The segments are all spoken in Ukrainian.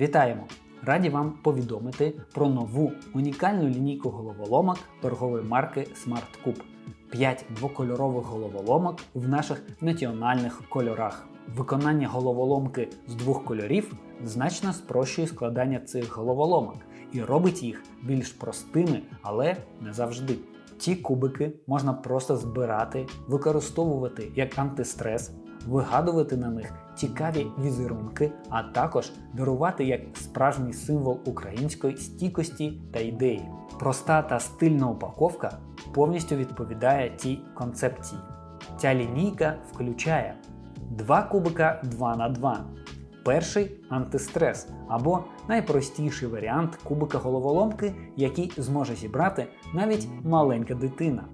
Вітаємо! Раді вам повідомити про нову унікальну лінійку головоломок торгової марки SmartCube. 5 двокольорових головоломок в наших національних кольорах. Виконання головоломки з двох кольорів значно спрощує складання цих головоломок і робить їх більш простими, але не завжди. Ці кубики можна просто збирати, використовувати як антистрес, вигадувати на них цікаві візерунки, а також дарувати як справжній символ української стійкості та ідеї. Проста та стильна упаковка повністю відповідає цій концепції. Ця лінійка включає два кубика 2х2. Перший антистрес або найпростіший варіант кубика головоломки, який зможе зібрати навіть маленька дитина.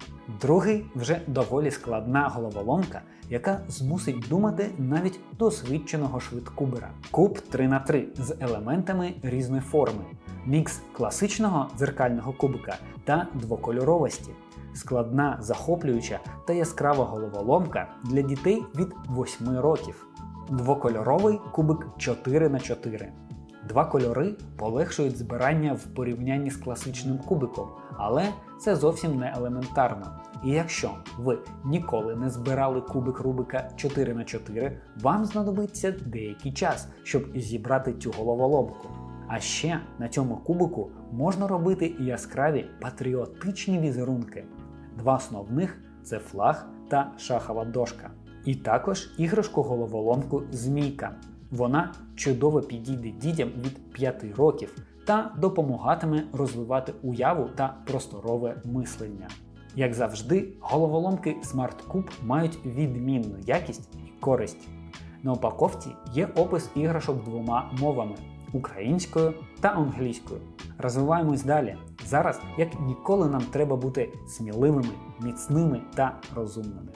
Другий вже доволі складна головоломка, яка змусить думати навіть досвідченого швидкубера. Куб 3х3 з елементами різної форми, мікс класичного дзеркального кубика та двокольоровості. Складна, захоплююча та яскрава головоломка для дітей від 8 років. Двокольоровий кубик 4 на 4 Два кольори полегшують збирання в порівнянні з класичним кубиком, але це зовсім не елементарно. І якщо ви ніколи не збирали кубик Рубика 4 на 4 вам знадобиться деякий час, щоб зібрати цю головоломку. А ще на цьому кубику можна робити яскраві патріотичні візерунки. Два основних це флаг та шахова дошка. І також іграшку головоломку Змійка. Вона чудово підійде дітям від 5 років та допомагатиме розвивати уяву та просторове мислення. Як завжди, головоломки Smart Cube мають відмінну якість і користь. На упаковці є опис іграшок двома мовами українською та англійською. Розвиваємось далі. Зараз, як ніколи, нам треба бути сміливими, міцними та розумними.